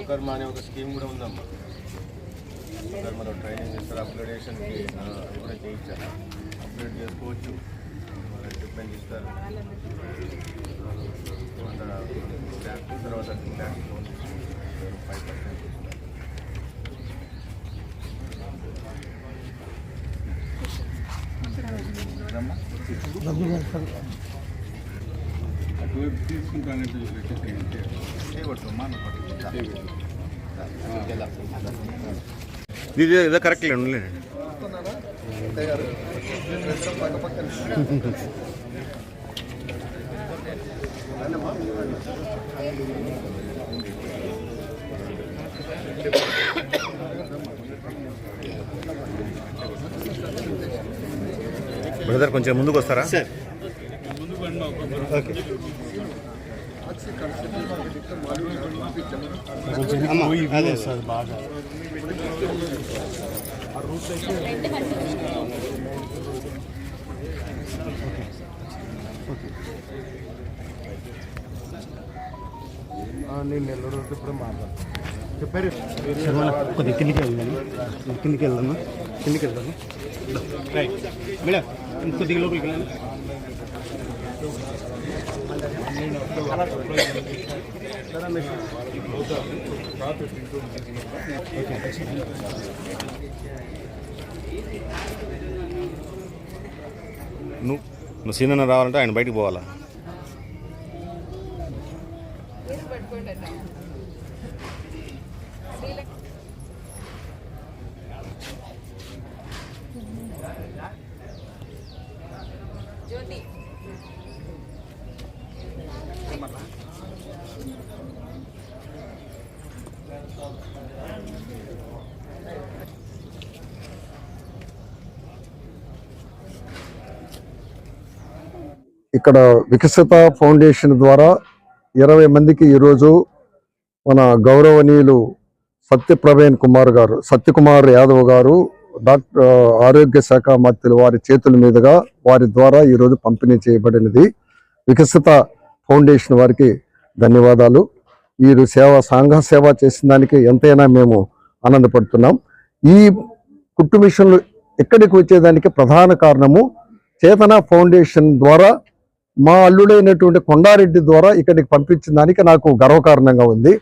ఒకరు మానే ఒక స్కీమ్ కూడా ఉందమ్మా ఒకరు మనం ట్రైనింగ్ ఇస్తారు అప్గ్రేడేషన్కి కూడా చేయించారు అప్గ్రేడ్ చేసుకోవచ్చు మన ఎక్విప్మెంట్ ఇస్తారు తర్వాత తర్వాత ల్యాక్స్ లోన్ ఫైవ్ పర్సెంట్ ఇది ఇదే కరెక్ట్ లేండి బ్రదర్ కొంచెం ముందుకు వస్తారా? నేను నెల్లూరు ఇప్పుడు మాట్లాడతాను చెప్పారు. కొద్దిగా కిందికి వెళ్దాం కిందికి వెళ్దామా? కిందికి వెళ్దామా రైట్ మేడం కొద్దిగా లోపలికి వెళ్ళండి. నువ్వు నువ్వు సీనన్న రావాలంటే ఆయన బయటికి పోవాలా? ఇక్కడ వికసిత ఫౌండేషన్ ద్వారా ఇరవై మందికి ఈరోజు మన గౌరవనీయులు సత్యప్రవీణ్ కుమార్ గారు సత్యకుమార్ యాదవ్ గారు డాక్టర్ ఆరోగ్య శాఖ మంత్రులు వారి చేతుల మీదుగా వారి ద్వారా ఈరోజు పంపిణీ చేయబడినది. వికసిత ఫౌండేషన్ వారికి ధన్యవాదాలు. వీరు సేవ సాంఘ సేవ చేసిన దానికి ఎంతైనా మేము ఆనందపడుతున్నాం. ఈ కుట్టు మిషన్లు ఎక్కడికి వచ్చేదానికి ప్రధాన కారణము చేతన ఫౌండేషన్ ద్వారా మా అల్లుడైనటువంటి కొండారెడ్డి ద్వారా ఇక్కడికి పంపించిన దానికి నాకు గర్వకారణంగా ఉంది.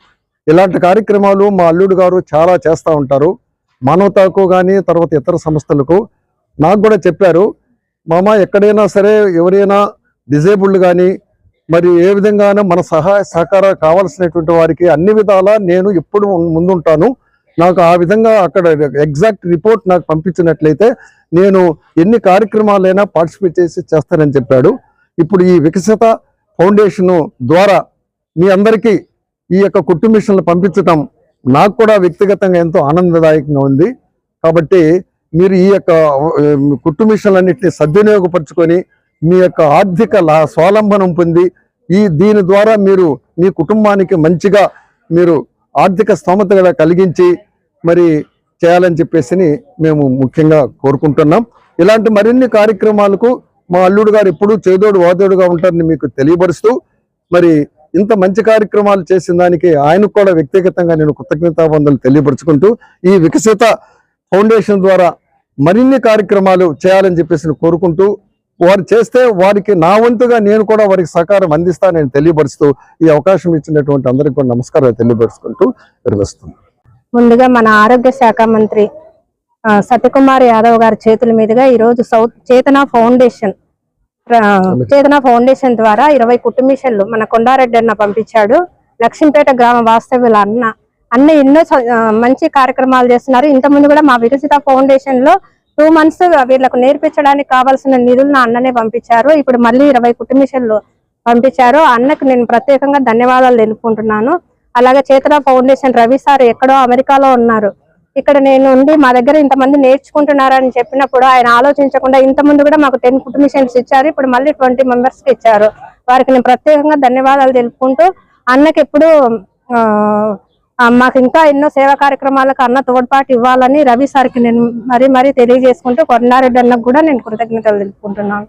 ఇలాంటి కార్యక్రమాలు మా అల్లుడు గారు చాలా చేస్తూ ఉంటారు. మానవతకు కానీ తర్వాత ఇతర సంస్థలకు నాకు కూడా చెప్పారు మామ ఎక్కడైనా సరే ఎవరైనా డిజేబుల్డ్ కానీ మరి ఏ విధంగానే మన సహాయ సహకారం కావాల్సినటువంటి వారికి అన్ని విధాలా నేను ఎప్పుడు ముందుంటాను. నాకు ఆ విధంగా అక్కడ ఎగ్జాక్ట్ రిపోర్ట్ నాకు పంపించినట్లయితే నేను ఎన్ని కార్యక్రమాలైనా పార్టిసిపేట్ చేసి చేస్తానని చెప్పాడు. ఇప్పుడు ఈ వికసిత ఫౌండేషను ద్వారా మీ అందరికీ ఈ యొక్క కుట్టు మిషన్లు పంపించటం నాకు కూడా వ్యక్తిగతంగా ఎంతో ఆనందదాయకంగా ఉంది. కాబట్టి మీరు ఈ యొక్క ఆ, కుట్టు మిషన్లన్నింటినీ సద్వినియోగపరచుకొని మీ యొక్క ఆర్థిక లా స్వాలంబనం పొంది ఈ దీని ద్వారా మీరు మీ కుటుంబానికి మంచిగా మీరు ఆర్థిక స్తోమత కలిగించి మరి చేయాలని చెప్పేసి మేము ముఖ్యంగా కోరుకుంటున్నాం. ఇలాంటి మరిన్ని కార్యక్రమాలకు మా అల్లుడు గారు ఎప్పుడూ చేదోడు వాదోడుగా ఉంటారని మీకు తెలియపరుస్తూ మరి ఇంత మంచి కార్యక్రమాలు చేసిన దానికి ఆయనకు కూడా వ్యక్తిగతంగా నేను కృతజ్ఞతాబంధాలు తెలియపరుచుకుంటూ ఈ వికసిత ఫౌండేషన్ ద్వారా మరిన్ని కార్యక్రమాలు చేయాలని చెప్పేసి కోరుకుంటూ వారు చేస్తే వారికి నా వంతుగా నేను కూడా వారికి సహకారం అందిస్తానని తెలియపరుస్తూ ఈ అవకాశం ఇచ్చినటువంటి అందరికీ కూడా నమస్కారాలు తెలియపరుచుకుంటూ విరమిస్తున్నాను. ముందుగా మన ఆరోగ్య శాఖ మంత్రి సత్యకుమార్ యాదవ్ గారి చేతుల మీదుగా ఈ రోజు సౌత్ చేతన ఫౌండేషన్ చేతన ఫౌండేషన్ ద్వారా ఇరవై కుట్టు మిషన్లు మన కొండారెడ్డి అన్న పంపించాడు. లక్ష్మీపేట గ్రామ వాస్తవ్యుల అన్న. అన్న ఎన్నో మంచి కార్యక్రమాలు చేస్తున్నారు. ఇంతకుముందు కూడా మా వికసిత ఫౌండేషన్లో టూ మంత్స్ వీళ్ళకు నేర్పించడానికి కావాల్సిన నిధులను అన్ననే పంపించారు. ఇప్పుడు మళ్ళీ ఇరవై కుటుంబీషన్లు పంపించారు. అన్నకు నేను ప్రత్యేకంగా ధన్యవాదాలు తెలుపుకుంటున్నాను. అలాగే చేతన ఫౌండేషన్ రవి సార్ ఎక్కడో అమెరికాలో ఉన్నారు. ఇక్కడ నేను ఉండి మా దగ్గర ఇంతమంది నేర్చుకుంటున్నారని చెప్పినప్పుడు ఆయన ఆలోచించకుండా ఇంతకుముందు కూడా మాకు టెన్ కుటుంబీషన్స్ ఇచ్చారు. ఇప్పుడు మళ్ళీ ట్వంటీ మెంబర్స్కి ఇచ్చారు. వారికి నేను ప్రత్యేకంగా ధన్యవాదాలు తెలుపుకుంటూ అన్నకి ఎప్పుడు మాకు ఇంకా ఎన్నో సేవా కార్యక్రమాలకు అన్న తోడ్పాటు ఇవ్వాలని రవి సార్కి నేను మరీ మరీ తెలియజేసుకుంటూ కొండారెడ్డి అన్నకు కూడా నేను కృతజ్ఞతలు తెలుపుకుంటున్నాను.